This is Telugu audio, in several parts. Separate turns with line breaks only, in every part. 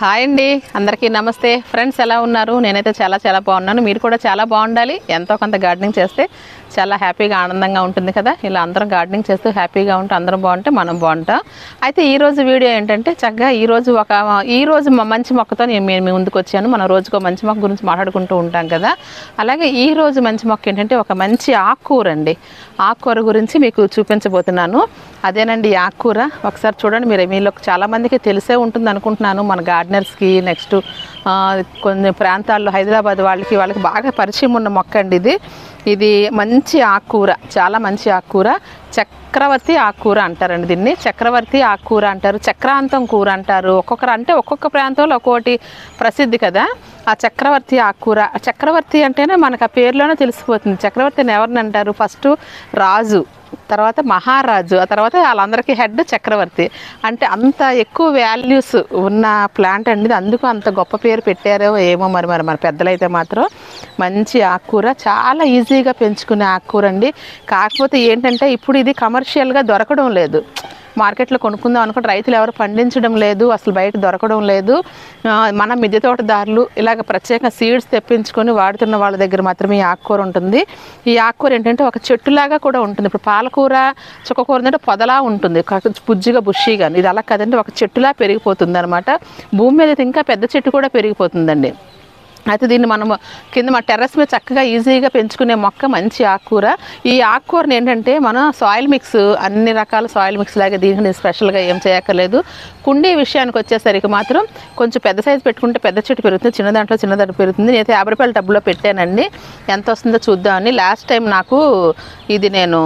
హాయ్ అండి. అందరికీ నమస్తే. ఫ్రెండ్స్ ఎలా ఉన్నారు? నేనైతే చాలా చాలా బాగున్నాను. మీరు కూడా చాలా బాగుండాలి. ఎంతో కొంత గార్డెనింగ్ చేస్తే చాలా హ్యాపీగా ఆనందంగా ఉంటుంది కదా. ఇలా అందరం గార్డెనింగ్ చేస్తూ హ్యాపీగా ఉంటే అందరం బాగుంటే మనం బాగుంటాం. అయితే ఈరోజు వీడియో ఏంటంటే చక్కగా ఈరోజు ఒక ఈ రోజు మంచి మొక్కతో నేను మీ ముందుకు వచ్చాను. మనం రోజుకో మంచి మొక్క గురించి మాట్లాడుకుంటూ ఉంటాం కదా. అలాగే ఈ రోజు మంచి మొక్క ఏంటంటే ఒక మంచి ఆకుకూర అండి. ఆకుకూర గురించి మీకు చూపించబోతున్నాను. అదేనండి ఈ ఆకుకూర ఒకసారి చూడండి మీరు మీలో చాలామందికి తెలిసే ఉంటుంది అనుకుంటున్నాను. మన గార్డెనర్స్కి నెక్స్ట్ కొన్ని ప్రాంతాల్లో హైదరాబాద్ వాళ్ళకి వాళ్ళకి బాగా పరిచయం ఉన్న మొక్క అండి ఇది. ఇది మంచి ఆకుకూర చాలా మంచి ఆకుకూర చక్రవర్తి ఆకుకూర అంటారండి దీన్ని. చక్రవర్తి ఆకుకూర అంటారు. చక్రాంతం కూర అంటారు. ఒక్కొక్కరు అంటే ఒక్కొక్క ప్రాంతంలో ఒక్కోటి ప్రసిద్ధి కదా. ఆ చక్రవర్తి ఆకుకూర చక్రవర్తి అంటేనే మనకు ఆ పేరులోనే తెలిసిపోతుంది. చక్రవర్తిని ఎవరిని అంటారు? ఫస్ట్ రాజు. తర్వాత మహారాజు ఆ తర్వాత వాళ్ళందరికీ హెడ్ చక్రవర్తి. అంటే అంత ఎక్కువ వాల్యూస్ ఉన్న ప్లాంట్ అండి. అందుకు అంత గొప్ప పేరు పెట్టారో ఏమో మరి మరి మన పెద్దలైతే మాత్రం మంచి ఆకుకూర చాలా ఈజీగా పెంచుకునే ఆకుకూర అండి. కాకపోతే ఏంటంటే ఇప్పుడు ఇది కమర్షియల్గా దొరకడం లేదు. మార్కెట్లో కొనుక్కుందాం అనుకుంటే రైతులు ఎవరు పండించడం లేదు అసలు బయట దొరకడం లేదు. మన మిద్దె తోటదారులు ఇలాగ ప్రత్యేక సీడ్స్ తెప్పించుకొని వాడుతున్న వాళ్ళ దగ్గర మాత్రమే ఈ ఆకుకూర ఉంటుంది. ఈ ఆకుకూర ఏంటంటే ఒక చెట్టులాగా కూడా ఉంటుంది. ఇప్పుడు పాలకూర చుక్కకూర అంటే పొదలా ఉంటుంది. కాక- బుజ్జిగా బుషిగా ఇది అలా కదండి ఒక చెట్టులా పెరిగిపోతుంది అనమాట భూమి మీద అయితే ఇంకా పెద్ద చెట్టు కూడా పెరిగిపోతుందండి. అయితే దీన్ని మనం కింద మా టెర్రస్ మీద చక్కగా ఈజీగా పెంచుకునే మొక్క మంచి ఆకుకూర. ఈ ఆకుకూరని ఏంటంటే మనం సాయిల్ మిక్స్ అన్ని రకాల సాయిల్ మిక్స్ లాగా దీనికి స్పెషల్గా ఏం చేయక్కర్లేదు. కుండీ విషయానికి వచ్చేసరికి మాత్రం కొంచెం పెద్ద సైజు పెట్టుకుంటే పెద్ద చెట్టు పెరుగుతుంది చిన్న దాంట్లో చిన్న దాంట్లో పెరుగుతుంది. నేనైతే యాభై రూపాయల డబ్బులో పెట్టానండి. ఎంత వస్తుందో చూద్దామని. లాస్ట్ టైం నాకు ఇది నేను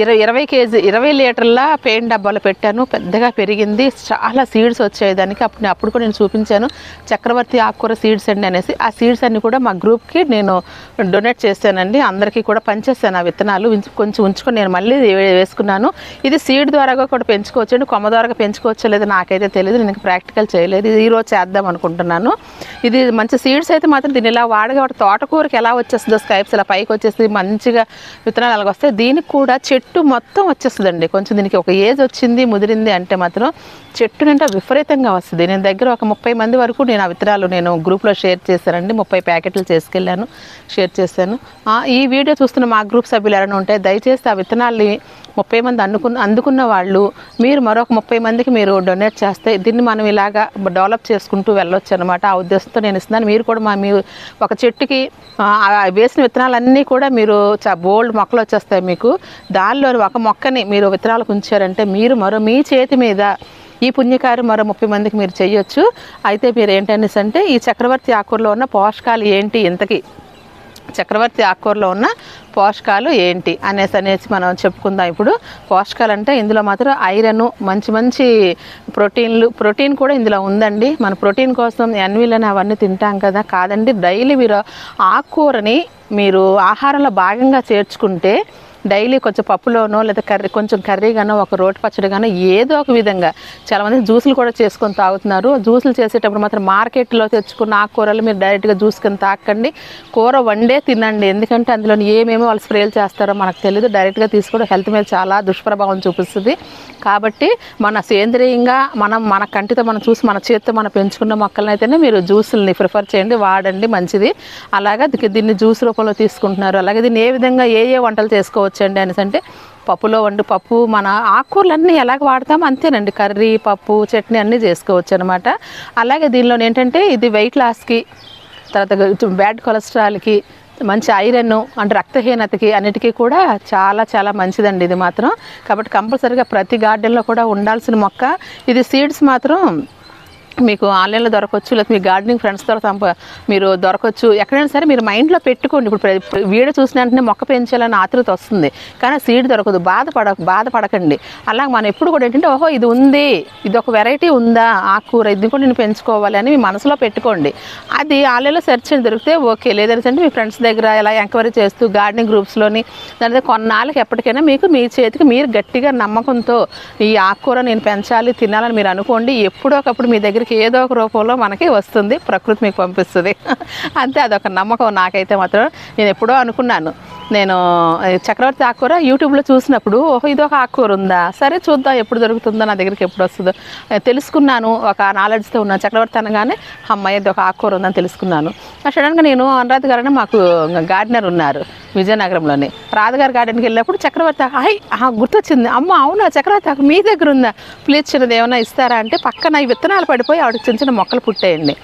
ఇరవై ఇరవై కేజీ ఇరవై లీటర్ల పెయింట్ డబ్బాలో పెట్టాను. పెద్దగా పెరిగింది. చాలా సీడ్స్ వచ్చేదానికి అప్పుడు అప్పుడు కూడా నేను చూపించాను. చక్రవర్తి ఆకుకూర సీడ్స్ అండి అనేసి. ఆ సీడ్స్ అన్ని కూడా మా గ్రూప్కి నేను డొనేట్ చేశానండి. అందరికీ కూడా పనిచేస్తాను ఆ విత్తనాలు. కొంచెం ఉంచుకొని నేను మళ్ళీ వేసుకున్నాను. ఇది సీడ్ ద్వారా కూడా పెంచుకోవచ్చు అండి. కొమ్మ ద్వారా పెంచుకోవచ్చు లేదు నాకైతే తెలియదు నేను ప్రాక్టికల్ చేయలేదు. ఇది ఈరోజు చేద్దాం అనుకుంటున్నాను. ఇది మంచి సీడ్స్ అయితే మాత్రం దీన్ని ఇలా వాడగా తోటకూరకి ఎలా వచ్చేస్తుందో స్కైప్స్ ఇలా పైకి వచ్చేసి మంచిగా విత్తనాలు అలాగ వస్తాయి దీనికి కూడా చెట్టు మొత్తం వచ్చేస్తుందండి. కొంచెం దీనికి ఒక ఏజ్ వచ్చింది ముదిరింది అంటే మాత్రం చెట్టు నిండా విపరీతంగా వస్తుంది. నేను దగ్గర ఒక ముప్పై మంది వరకు నేను ఆ విత్తనాలు నేను గ్రూప్లో షేర్ చేశానండి. ముప్పై ప్యాకెట్లు చేసుకెళ్ళాను షేర్ చేశాను. ఈ వీడియో చూస్తున్న మా గ్రూప్ సభ్యులు ఎవరైనా ఉంటే దయచేసి ఆ విత్తనాల్ని ముప్పై మంది అందుకున్న అందుకున్న వాళ్ళు మీరు మరొక ముప్పై మందికి మీరు డొనేట్ చేస్తే దీన్ని మనం ఇలాగా డెవలప్ చేసుకుంటూ వెళ్ళొచ్చు అనమాట ఆ ఉద్దేశంతో నేను ఇస్తున్నాను. మీరు కూడా మా మీ ఒక చెట్టుకి వేసిన విత్తనాలన్నీ కూడా మీరు బోల్డ్ మొక్కలు వచ్చేస్తాయి మీకు. దానిలో ఒక మొక్కని మీరు విత్తనాలకు ఉంచారంటే మీరు మరో మీ చేతి మీద ఈ పుణ్యకారం మరో ముప్పై మందికి మీరు చేయొచ్చు. అయితే మీరు ఏంటనేసి అంటే ఈ చక్రవర్తి ఆకూరలో ఉన్న పోషకాలు ఏంటి? ఇంతకీ చక్రవర్తి ఆకుకూరలో ఉన్న పోషకాలు ఏంటి? అనేసి అనేసి మనం చెప్పుకుందాం ఇప్పుడు. పోషకాలు అంటే ఇందులో మాత్రం ఐరన్ మంచి మంచి ప్రోటీన్లు ప్రోటీన్ కూడా ఇందులో ఉందండి. మన ప్రోటీన్ కోసం ఎన్వీలని అవన్నీ తింటాం కదా. కాదండి డైలీ మీరు ఆకుకూరని మీరు ఆహారంలో భాగంగా చేర్చుకుంటే డైలీ కొంచెం పప్పులోనో లేదా కర్రీ కొంచెం కర్రీగానో ఒక రోటి పచ్చడిగానో ఏదో ఒక విధంగా చాలామంది జ్యూసులు కూడా చేసుకొని తాగుతున్నారు. జ్యూసులు చేసేటప్పుడు మాత్రం మార్కెట్లో తెచ్చుకున్న ఆకుకూరలు మీరు డైరెక్ట్గా జ్యూస్ కింద తాకండి. కూర వండే తినండి. ఎందుకంటే అందులో ఏమేమో వాళ్ళు స్ప్రేలు చేస్తారో మనకు తెలియదు డైరెక్ట్గా తీసుకోవడం హెల్త్ మీద చాలా దుష్ప్రభావం చూపిస్తుంది. కాబట్టి మన సేంద్రీయంగా మనం మన కంటితో మనం చూసి మన చేతితో మనం పెంచుకున్న మొక్కలను అయితేనే మీరు జ్యూసుల్ని ప్రిఫర్ చేయండి వాడండి మంచిది. అలాగా దీన్ని జ్యూస్ రూపంలో తీసుకుంటున్నారు. అలాగే దీన్ని ఏ విధంగా ఏ ఏ వంటలు చేసుకోవచ్చు చేసుకోవచ్చండి అనేసి అంటే పప్పులో వండి పప్పు మన ఆకుకూరలన్నీ ఎలాగ వాడతామో అంతేనండి. కర్రీ పప్పు చట్నీ అన్నీ చేసుకోవచ్చు అనమాట అలాగే దీనిలో ఏంటంటే ఇది వెయిట్ లాస్కి తర్వాత బ్యాడ్ కొలెస్ట్రాల్కి మంచి ఐరన్ అంటే రక్తహీనతకి అన్నిటికీ కూడా చాలా చాలా మంచిదండి ఇది మాత్రం. కాబట్టి కంపల్సరీగా ప్రతి గార్డెన్లో కూడా ఉండాల్సిన మొక్క. ఇది సీడ్స్ మాత్రం మీకు ఆన్లైన్లో దొరకవచ్చు లేకపోతే మీ గార్డెనింగ్ ఫ్రెండ్స్ ద్వారా మీరు దొరకవచ్చు. ఎక్కడైనా సరే మీరు మైండ్లో పెట్టుకోండి. ఇప్పుడు ప్ర- వీడియో చూసిన వెంటనే మొక్క పెంచాలని ఆతృత వస్తుంది. కానీ సీడ్ దొరకదు. బాధపడ బాధపడకండి. అలా మనం ఎప్పుడు కూడా ఏంటంటే ఓహో ఇది ఉంది. ఇది ఒక వెరైటీ ఉందా? ఆకుకూర ఇది కూడా నేను పెంచుకోవాలి అని మీ మనసులో పెట్టుకోండి. అది ఆన్లైన్లో సెర్చ్ చేసి దొరికితే ఓకే. లేదంటే మీ ఫ్రెండ్స్ దగ్గర ఇలా ఎంక్వైరీ చేస్తూ గార్డెనింగ్ గ్రూప్స్లోని దాని కొన్నాళ్ళకి ఎప్పటికైనా మీకు మీ చేతికి మీరు గట్టిగా నమ్మకంతో ఈ ఆకుకూర నేను పెంచాలి తినాలని మీరు అనుకోండి. ఎప్పుడో ఒకప్పుడు మీ దగ్గరికి ఏదో ఒక రూపంలో మనకి వస్తుంది ప్రకృతి మీకు పంపిస్తుంది. అంతే అదొక నమ్మకం నాకైతే మాత్రం. నేను ఎప్పుడో అనుకున్నాను. నేను చక్రవర్తి ఆకుకూర యూట్యూబ్లో చూసినప్పుడు ఓహో ఇది ఒక ఆకుకూర ఉందా? సరే చూద్దాం ఎప్పుడు దొరుకుతుందో నా దగ్గరికి ఎప్పుడు వస్తుందో. తెలుసుకున్నాను ఒక నాలెడ్జ్తో ఉన్నాను చక్రవర్తి అనగానే అమ్మాయి ఇది ఒక ఆకుకూర ఉందని తెలుసుకున్నాను. సడన్గా నేను అనురాధ గారని మాకు గార్డెనర్ ఉన్నారు విజయనగరంలోనే. రాధగారి గార్డెన్కి వెళ్ళినప్పుడు చక్రవర్తి ఆకు హాయ్ గుర్తొచ్చింది. అమ్మ అవునా? చక్రవర్తి ఆకు మీ దగ్గర ఉందా? ప్లీజ్ చిన్నది ఏమైనా ఇస్తారా? అంటే పక్కన ఈ విత్తనాలు పడిపోయి ఆవిడకి చిన్న చిన్న మొక్కలు పుట్టేయండి.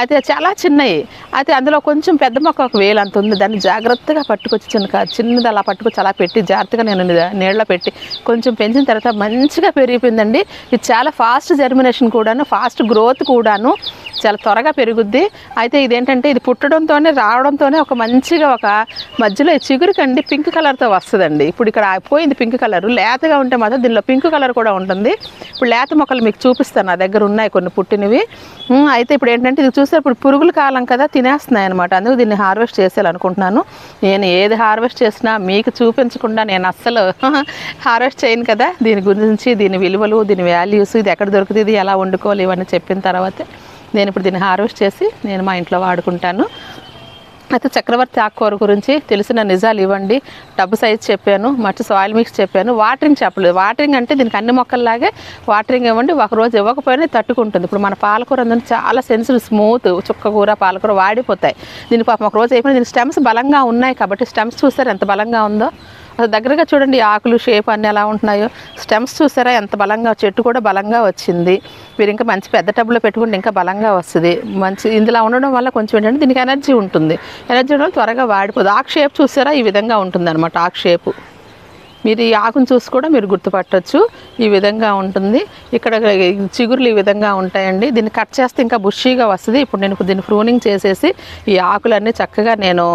అయితే చాలా చిన్నవి అయితే అందులో కొంచెం పెద్ద మొక్క ఒక వేలు అంత ఉంది. దాన్ని జాగ్రత్తగా పట్టుకొచ్చి చిన్న చిన్నది అలా పట్టుకొచ్చి అలా పెట్టి జాగ్రత్తగా నేను నీళ్ళలో పెట్టి కొంచెం పెంచిన తర్వాత మంచిగా పెరిగిపోయిందండి. ఇది చాలా ఫాస్ట్ జర్మినేషన్ కూడాను ఫాస్ట్ గ్రోత్ కూడాను. చాలా త్వరగా పెరుగుద్ది. అయితే ఇదేంటంటే ఇది పుట్టడంతోనే రావడంతోనే ఒక మంచిగా ఒక మధ్యలో ఈ చిగురుకండి పింక్ కలర్తో వస్తుందండి. ఇప్పుడు ఇక్కడ పోయింది పింక్ కలర్. లేతగా ఉంటే మాత్రం దీనిలో పింక్ కలర్ కూడా ఉంటుంది. ఇప్పుడు లేత మొక్కలు మీకు చూపిస్తాను. నా దగ్గర ఉన్నాయి కొన్ని పుట్టినవి. అయితే ఇప్పుడు ఏంటంటే ఇది చూస్తే ఇప్పుడు పురుగుల కాలం కదా తినేస్తున్నాయి అనమాట అందుకు దీన్ని హార్వెస్ట్ చేసేయాలనుకుంటున్నాను. నేను ఏది హార్వెస్ట్ చేసినా మీకు చూపించకుండా నేను అస్సలు హార్వెస్ట్ చేయను కదా. దీని గురించి దీని విలువలు దీని వాల్యూస్ ఇది ఎక్కడ దొరుకుతుంది ఇది ఎలా వండుకోవాలి ఇవన్నీ చెప్పిన తర్వాత నేను ఇప్పుడు దీన్ని హార్వెస్ట్ చేసి నేను మా ఇంట్లో వాడుకుంటాను. అయితే చక్రవర్తి ఆకుకూర గురించి తెలిసిన నిజాలు ఇవ్వండి. డబ్బు సైజ్ చెప్పాను మట్టి సాయిల్ మిక్స్ చెప్పాను. వాటరింగ్ చెప్పలేదు. వాటరింగ్ అంటే దీనికి అన్ని మొక్కల్లాగే వాటరింగ్ ఇవ్వండి. ఒక రోజు ఇవ్వకపోయినా తట్టుకుంటుంది. ఇప్పుడు మన పాలకూర అందరూ చాలా సెన్సిటివ్ స్మూత్ చుక్కకూర పాలకూర వాడిపోతాయి. దీనికి పాపం ఒక రోజు అయిపోయిన దీని స్టెమ్స్ బలంగా ఉన్నాయి కాబట్టి స్టెమ్స్ చూస్తారు ఎంత బలంగా ఉందో? అసలు దగ్గరగా చూడండి ఆకులు షేప్ అన్నీ ఎలా ఉంటున్నాయో. స్టెమ్స్ చూసారా ఎంత బలంగా చెట్టు కూడా బలంగా వచ్చింది. మీరు ఇంకా మంచి పెద్ద టబ్లో పెట్టుకుంటే ఇంకా బలంగా వస్తుంది. మంచి ఇందులో ఉండడం వల్ల కొంచెం ఏంటంటే దీనికి ఎనర్జీ ఉంటుంది. ఎనర్జీ ఉండడం వల్ల త్వరగా వాడిపోదు. ఆకు షేప్ చూసారా? ఈ విధంగా ఉంటుంది అనమాట ఆకు షేపు మీరు ఈ ఆకును చూసి కూడా మీరు గుర్తుపట్టొచ్చు. ఈ విధంగా ఉంటుంది. ఇక్కడ చిగురులు ఈ విధంగా ఉంటాయండి. దీన్ని కట్ చేస్తే ఇంకా బుషీగా వస్తుంది. ఇప్పుడు నేను దీన్ని ఫ్రూనింగ్ చేసేసి ఈ ఆకులన్నీ చక్కగా నేను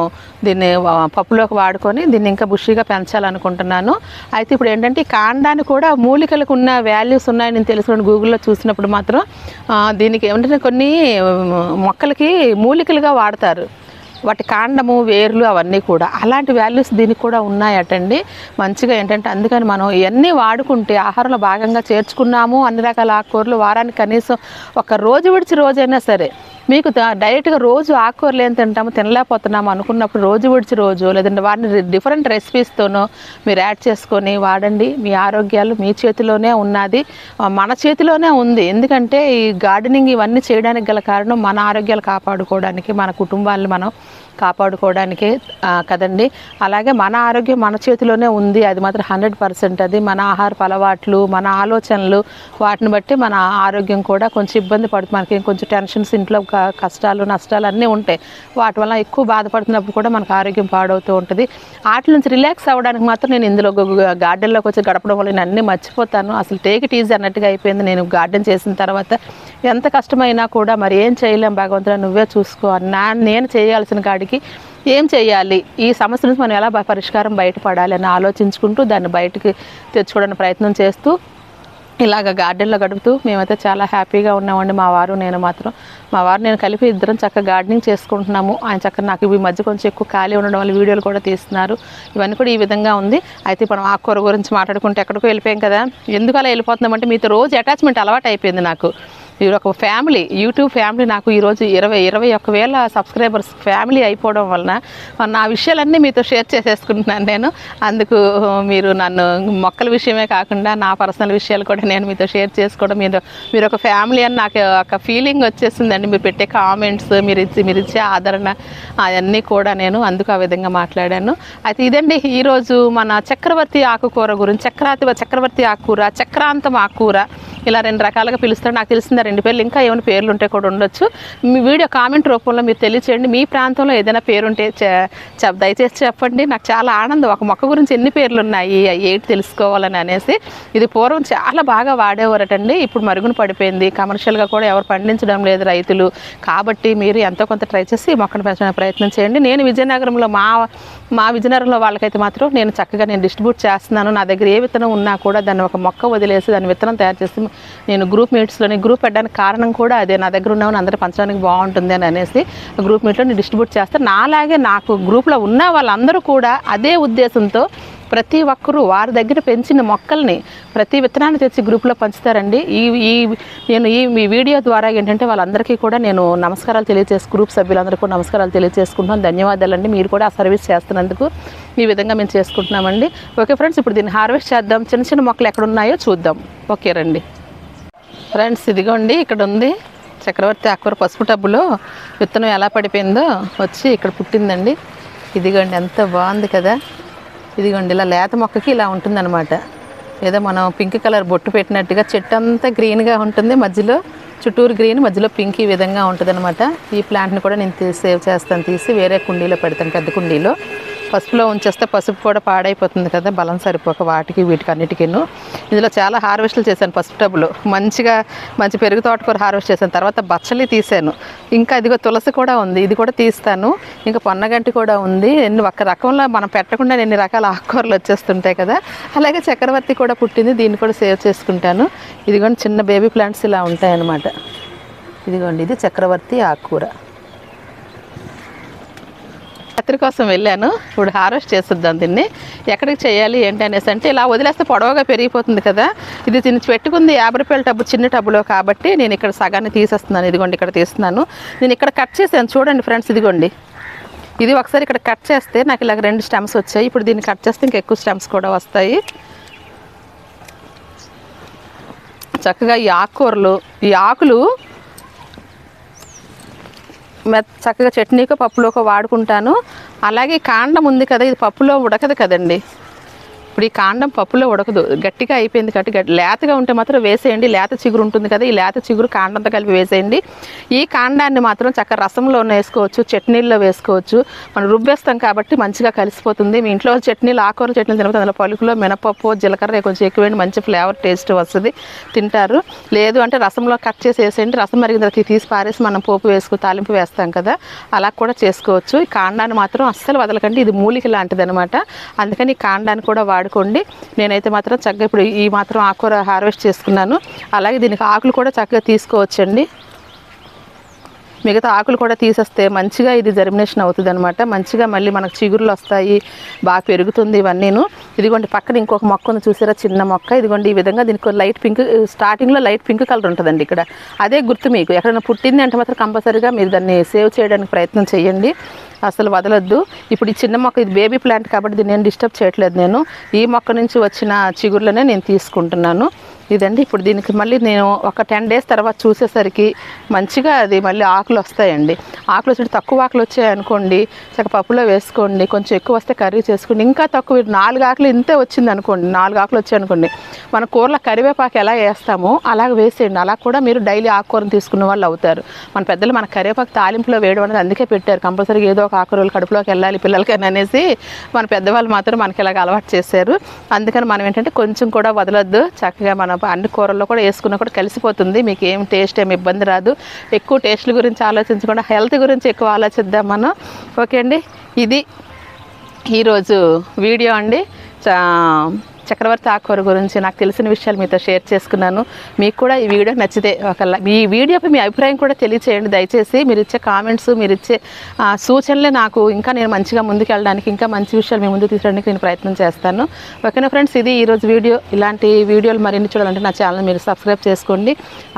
దీన్ని పప్పులోకి వాడుకొని దీన్ని ఇంకా బుషీగా పెంచాలనుకుంటున్నాను. అయితే ఇప్పుడు ఏంటంటే ఈ కాండానికి కూడా మూలికలకు ఉన్న వాల్యూస్ ఉన్నాయని నేను తెలుసుకుని గూగుల్లో చూసినప్పుడు మాత్రం దీనికి ఏమంటే కొన్ని మొక్కలకి మూలికలుగా వాడతారు. వాటి కాండము వేర్లు అవన్నీ కూడా. అలాంటి వాల్యూస్ దీనికి కూడా ఉన్నాయటండి. మంచిగా ఏంటంటే అందుకని మనం ఇవన్నీ వాడుకుంటే ఆహారంలో భాగంగా చేర్చుకున్నాము అన్ని రకాల ఆకుకూరలు వారానికి కనీసం ఒక రోజు విడిచి రోజైనా సరే మీకు డైరెక్ట్గా రోజు ఆకుకూరలు ఏం తింటాము తినలేకపోతున్నాము అనుకున్నప్పుడు రోజు విడిచి రోజు లేదంటే వాటిని డిఫరెంట్ రెసిపీస్తోనో మీరు యాడ్ చేసుకొని వాడండి. మీ ఆరోగ్యాలు మీ చేతిలోనే ఉన్నది. మన చేతిలోనే ఉంది. ఎందుకంటే ఈ గార్డెనింగ్ ఇవన్నీ చేయడానికి గల కారణం మన ఆరోగ్యాలు కాపాడుకోవడానికి మన కుటుంబాలను మనం కాపాడుకోవడానికే కదండి. అలాగే మన ఆరోగ్యం మన చేతిలోనే ఉంది. అది మాత్రం హండ్రెడ్ పర్సెంట్ అది. మన ఆహారపు అలవాట్లు మన ఆలోచనలు వాటిని బట్టి మన ఆరోగ్యం కూడా కొంచెం ఇబ్బంది పడుతుంది. మనకి కొంచెం టెన్షన్స్ ఇంట్లో కష్టాలు నష్టాలు అన్నీ ఉంటాయి. వాటి వల్ల ఎక్కువ బాధపడుతున్నప్పుడు కూడా మనకు ఆరోగ్యం పాడవుతూ ఉంటుంది. వాటి నుంచి రిలాక్స్ అవ్వడానికి మాత్రం నేను ఇందులో గార్డెన్లోకి వచ్చి గడపడం వల్ల నేను అన్నీ మర్చిపోతాను. అసలు టేక్ ఇట్ ఈజీ అన్నట్టుగా అయిపోయింది. నేను గార్డెన్ చేసిన తర్వాత ఎంత కష్టమైనా కూడా మరి ఏం చేయలేం భగవంతుడు నువ్వే చూసుకో నా నేను చేయాల్సిన కాడికి ఏం చేయాలి? ఈ సమస్య నుంచి మనం ఎలా పరిష్కారం బయటపడాలి అని ఆలోచించుకుంటూ దాన్ని బయటికి తెచ్చుకోవడానికి ప్రయత్నం చేస్తూ ఇలాగ గార్డెన్లో గడుపుతూ మేమైతే చాలా హ్యాపీగా ఉన్నామండి. మా వారు నేను మాత్రం. మా వారు నేను కలిపి ఇద్దరం చక్కగా గార్డెనింగ్ చేసుకుంటున్నాము. ఆయన చక్కగా నాకు ఈ మధ్య కొంచెం ఎక్కువ ఖాళీ ఉండడం వల్ల వీడియోలు కూడా తీస్తున్నారు. ఇవన్నీ కూడా ఈ విధంగా ఉంది. అయితే మనం ఆకుకూర గురించి మాట్లాడుకుంటే ఎక్కడికో వెళ్ళిపోయాం కదా. ఎందుకు అలా వెళ్ళిపోతున్నామంటే మీతో రోజు అటాచ్మెంట్ అలవాటు అయిపోయింది నాకు. ఇది ఒక ఫ్యామిలీ యూట్యూబ్ ఫ్యామిలీ. నాకు ఈరోజు ఇరవై ఇరవై ఒక్క వేల సబ్స్క్రైబర్స్ ఫ్యామిలీ అయిపోవడం వలన నా విషయాలన్నీ మీతో షేర్ చేసేసుకుంటున్నాను నేను. అందుకు మీరు నన్ను మొక్కల విషయమే కాకుండా నా పర్సనల్ విషయాలు కూడా నేను మీతో షేర్ చేసుకోవడం మీరు మీరు ఒక ఫ్యామిలీ అని నాకు ఒక ఫీలింగ్ వచ్చేసిందండి. మీరు పెట్టే కామెంట్స్ మీరు ఇచ్చి మీరు ఇచ్చే ఆదరణ అవన్నీ కూడా నేను అందుకు ఆ విధంగా మాట్లాడాను. అయితే ఇదండి ఈరోజు మన చక్రవర్తి ఆకుకూర గురించి చక్రాతి చక్రవర్తి ఆకుకూర చక్రాంతం ఆకుకూర. ఇలా రెండు రకాలుగా పిలుస్తారు. నాకు తెలిసిందా రెండు పేర్లు. ఇంకా ఏమైనా పేర్లు ఉంటే కూడా ఉండొచ్చు. మీ వీడియో కామెంట్ రూపంలో మీరు తెలియచేయండి. మీ ప్రాంతంలో ఏదైనా పేరుంటే చె- దయచేసి చెప్పండి. నాకు చాలా ఆనందం. ఒక మొక్క గురించి ఎన్ని పేర్లు ఉన్నాయి? అవి ఏంటి తెలుసుకోవాలని అనేసి. ఇది పూర్వం చాలా బాగా వాడేవారటండి. ఇప్పుడు మరుగున పడిపోయింది. కమర్షియల్గా కూడా ఎవరు పండించడం లేదు రైతులు. కాబట్టి మీరు ఎంతో కొంత ట్రై చేసి ఈ మొక్కను పెంచడానికి ప్రయత్నం చేయండి. నేను విజయనగరంలో మా మా విజయనగరంలో వాళ్ళకైతే మాత్రం నేను చక్కగా నేను డిస్ట్రిబ్యూట్ చేస్తున్నాను. నా దగ్గర ఏ విత్తనం ఉన్నా కూడా దాన్ని ఒక మొక్క వదిలేసి దాని విత్తనం తయారు చేసి నేను గ్రూప్ మీట్స్లోని గ్రూప్ పెట్టడానికి కారణం కూడా అదే. నా దగ్గర ఉన్నవని అందరూ పంచడానికి బాగుంటుంది అని అనేసి గ్రూప్ మీట్లో నేను డిస్ట్రిబ్యూట్ చేస్తాను నాలాగే నాకు గ్రూప్లో ఉన్న వాళ్ళందరూ కూడా అదే ఉద్దేశంతో ప్రతి ఒక్కరూ వారి దగ్గర పెంచిన మొక్కల్ని ప్రతి విత్తనాన్ని తెచ్చి గ్రూప్లో పంచుతారండి. ఈ ఈ నేను ఈ మీ వీడియో ద్వారా ఏంటంటే వాళ్ళందరికీ కూడా నేను నమస్కారాలు తెలియజేసు గ్రూప్ సభ్యులందరికీ కూడా నమస్కారాలు తెలియజేసుకుంటున్నాను ధన్యవాదాలండి. మీరు కూడా ఆ సర్వీస్ చేస్తున్నందుకు ఈ విధంగా మేము చేసుకుంటున్నామండి. ఓకే ఫ్రెండ్స్ ఇప్పుడు దీన్ని హార్వెస్ట్ చేద్దాం. చిన్న చిన్న మొక్కలు ఎక్కడ ఉన్నాయో చూద్దాం. ఓకే రండి. ఫ్రెండ్స్ ఇదిగోండి ఇక్కడ ఉంది చక్రవర్తి ఆకుకూర పసుపు టబ్బులో విత్తనం ఎలా పడిపోయిందో వచ్చి ఇక్కడ పుట్టిందండి. ఇదిగోండి ఎంత బాగుంది కదా. ఇదిగోండి ఇలా లేత మొక్కకి ఇలా ఉంటుందన్నమాట. ఏదో మనం పింక్ కలర్ బొట్టు పెట్టినట్టుగా చెట్టు అంతా గ్రీన్గా ఉంటుంది. మధ్యలో చుట్టూరు గ్రీన్ మధ్యలో పింక్ ఈ విధంగా ఉంటుంది ఈ ప్లాంట్ని కూడా నేను సేవ్ చేస్తాను తీసి వేరే కుండీలో పెడతాను పెద్ద కుండీలో. పసుపులో ఉంచేస్తే పసుపు కూడా పాడైపోతుంది కదా బలం సరిపోక వాటికి వీటికి అన్నిటికీను. ఇందులో చాలా హార్వెస్ట్లు చేశాను పసుపు టబ్బులు. మంచిగా మంచి పెరుగు తోటకూర హార్వెస్ట్ చేశాను. తర్వాత బచ్చలి తీసాను ఇంకా ఇదిగో తులసి కూడా ఉంది. ఇది కూడా తీస్తాను. ఇంకా పొన్నగంటి కూడా ఉంది. ఎన్ని ఒక్క రకంలో మనం పెట్టకుండా ఎన్ని రకాల ఆకుకూరలు వచ్చేస్తుంటాయి కదా అలాగే చక్రవర్తి కూడా పుట్టింది. దీన్ని కూడా సేవ్ చేసుకుంటాను. ఇదిగోండి చిన్న బేబీ ప్లాంట్స్ ఇలా ఉంటాయన్నమాట. ఇదిగోండి ఇది చక్రవర్తి ఆకుకూర. కత్తిరి కోసం వెళ్ళాను. ఇప్పుడు హార్వెస్ట్ చేస్తుందాం దీన్ని. ఎక్కడికి చేయాలి ఏంటి అనేసి అంటే ఇలా వదిలేస్తే పొడవుగా పెరిగిపోతుంది కదా. ఇది దీన్ని పెట్టుకుంది యాభై రూపాయల టబ్బు చిన్న టబ్బులో కాబట్టి నేను ఇక్కడ సగాన్ని తీసేస్తున్నాను. ఇదిగోండి ఇక్కడ తీస్తున్నాను. నేను ఇక్కడ కట్ చేశాను. చూడండి ఫ్రెండ్స్ ఇదిగోండి. ఇది ఒకసారి ఇక్కడ కట్ చేస్తే నాకు ఇలాగ రెండు స్టెమ్స్ వచ్చాయి. ఇప్పుడు దీన్ని కట్ చేస్తే ఇంకా ఎక్కువ స్టెమ్స్ కూడా వస్తాయి. చక్కగా ఈ ఆకుకూరలు ఈ ఆకులు చక్కగా చట్నీకో పప్పులోకో వాడుకుంటాను. అలాగే కాండం ఉంది కదా ఇది పప్పులో ఉడకదు కదండి. ఇప్పుడు ఈ కాండం పప్పులో ఉడకదు. గట్టిగా అయిపోయింది కాబట్టి లేతగా ఉంటే మాత్రం వేసేయండి. లేత చిగురు ఉంటుంది కదా ఈ లేత చిగురు కాండంతో కలిపి వేసేయండి. ఈ కాండాన్ని మాత్రం చక్కగా రసంలో వేసుకోవచ్చు చట్నీల్లో వేసుకోవచ్చు. మనం రుబ్బేస్తాం కాబట్టి మంచిగా కలిసిపోతుంది. మీ ఇంట్లో చట్నీలు ఆకూర చట్నీలు తినకపోతే అందులో పలుకులో మినపప్పు జీలకర్ర కొంచెం ఎక్కువేయండి మంచి ఫ్లేవర్ టేస్ట్ వస్తుంది. తింటారు. లేదు అంటే రసంలో కట్ చేసి వేసేయండి. రసం మరిగిన తర్వాత తీసి పారేసి మనం పోపు వేసుకు తాలింపు వేస్తాం కదా అలా కూడా చేసుకోవచ్చు. ఈ కాండాన్ని మాత్రం అస్సలు వదలకండి. ఇది మూలిక లాంటిది అనమాట అందుకని ఈ కాండాన్ని కూడా వాడుకోండి. నేనైతే మాత్రం చక్కగా ఇప్పుడు ఈ మాత్రం ఆకుకూర హార్వెస్ట్ చేసుకున్నాను. అలాగే దీనికి ఆకులు కూడా చక్కగా తీసుకోవచ్చండి. మిగతా ఆకులు కూడా తీసేస్తే మంచిగా ఇది జర్మినేషన్ అవుతుంది అనమాట మంచిగా మళ్ళీ మనకు చిగురులు వస్తాయి బాగా పెరుగుతుంది ఇవన్నీను. ఇదిగోండి పక్కన ఇంకొక మొక్క ఉంది. చూసారా? చిన్న మొక్క. ఇదిగోండి ఈ విధంగా దీనికి లైట్ పింక్ స్టార్టింగ్లో లైట్ పింక్ కలర్ ఉంటుందండి ఇక్కడ. అదే గుర్తు మీకు. ఎక్కడైనా పుట్టింది అంటే మాత్రం కంపల్సరీగా మీరు దాన్ని సేవ్ చేయడానికి ప్రయత్నం చేయండి. అసలు వదలొద్దు. ఇప్పుడు ఈ చిన్న మొక్క ఇది బేబీ ప్లాంట్ కాబట్టి దీన్ని నేను డిస్టర్బ్ చేయట్లేదు నేను. ఈ మొక్క నుంచి వచ్చిన చిగుర్లనే నేను తీసుకుంటున్నాను. ఇదండి ఇప్పుడు దీనికి మళ్ళీ నేను ఒక టెన్ డేస్ తర్వాత చూసేసరికి మంచిగా అది మళ్ళీ ఆకులు వస్తాయండి. ఆకులు వచ్చి తక్కువ ఆకులు వచ్చాయి అనుకోండి చక్క పప్పులో వేసుకోండి కొంచెం ఎక్కువ వస్తే కర్రీ చేసుకోండి. ఇంకా తక్కువ నాలుగు ఆకులు ఇంతే వచ్చింది అనుకోండి నాలుగు ఆకులు వచ్చాయి అనుకోండి. మన కూరలో కరివేపాకు ఎలా వేస్తామో అలాగ వేసేయండి. అలా కూడా మీరు డైలీ ఆకుకూరను తీసుకున్న వాళ్ళు అవుతారు. మన పెద్దలు మన కరివేపాకు తాలింపులో వేయడం అనేది అందుకే పెట్టారు. కంపల్సరీ ఏదో ఒక ఆకుకూరలు కడుపులోకి వెళ్ళాలి పిల్లలకని అనేసి మన పెద్దవాళ్ళు మాత్రం మనకి ఇలాగ అలవాటు చేశారు. అందుకని మనం ఏంటంటే కొంచెం కూడా వదలొద్దు. చక్కగా మన అన్ని కూరల్లో కూడా వేసుకున్నా కూడా కలిసిపోతుంది. మీకు ఏం టేస్ట్ ఏమి ఇబ్బంది రాదు. ఎక్కువ టేస్ట్ల గురించి ఆలోచించకుండా హెల్త్ గురించి ఎక్కువ ఆలోచిద్దాం మనం ఓకే అండి ఇది ఈరోజు వీడియో అండి. చా- చక్రవర్తి ఆకూర గురించి నాకు తెలిసిన విషయాలు మీతో షేర్ చేసుకున్నాను. మీకు కూడా ఈ వీడియో నచ్చితే ఒక ఈ వీడియోపై మీ అభిప్రాయం కూడా తెలియచేయండి. దయచేసి మీరు ఇచ్చే కామెంట్స్ మీరు ఇచ్చే సూచనలే నాకు ఇంకా నేను మంచిగా ముందుకు వెళ్ళడానికి ఇంకా మంచి విషయాలు మీ ముందు తీసుకురావడానికి నేను ప్రయత్నం చేస్తాను. ఓకేనా ఫ్రెండ్స్? ఇది ఈరోజు వీడియో. ఇలాంటి వీడియోలు మరిన్ని చూడాలంటే నా ఛానల్ మీరు సబ్స్క్రైబ్ చేసుకోండి.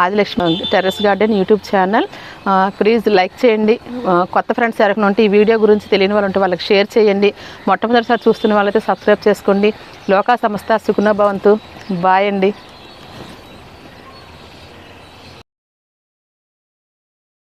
Adilakshmi terrace garden YouTube channel. Please like చేయండి. కొత్త ఫ్రెండ్స్ ఎవరికైనా ఉంటే ఈ వీడియో గురించి తెలియని వాళ్ళు ఉంటే వాళ్ళకి షేర్ చేయండి. మొట్టమొదటిసారి చూస్తున్న వాళ్ళైతే సబ్స్క్రైబ్ చేసుకోండి. లోకా సంస్థ సుఖన భవంతు. బాయ్ అండి.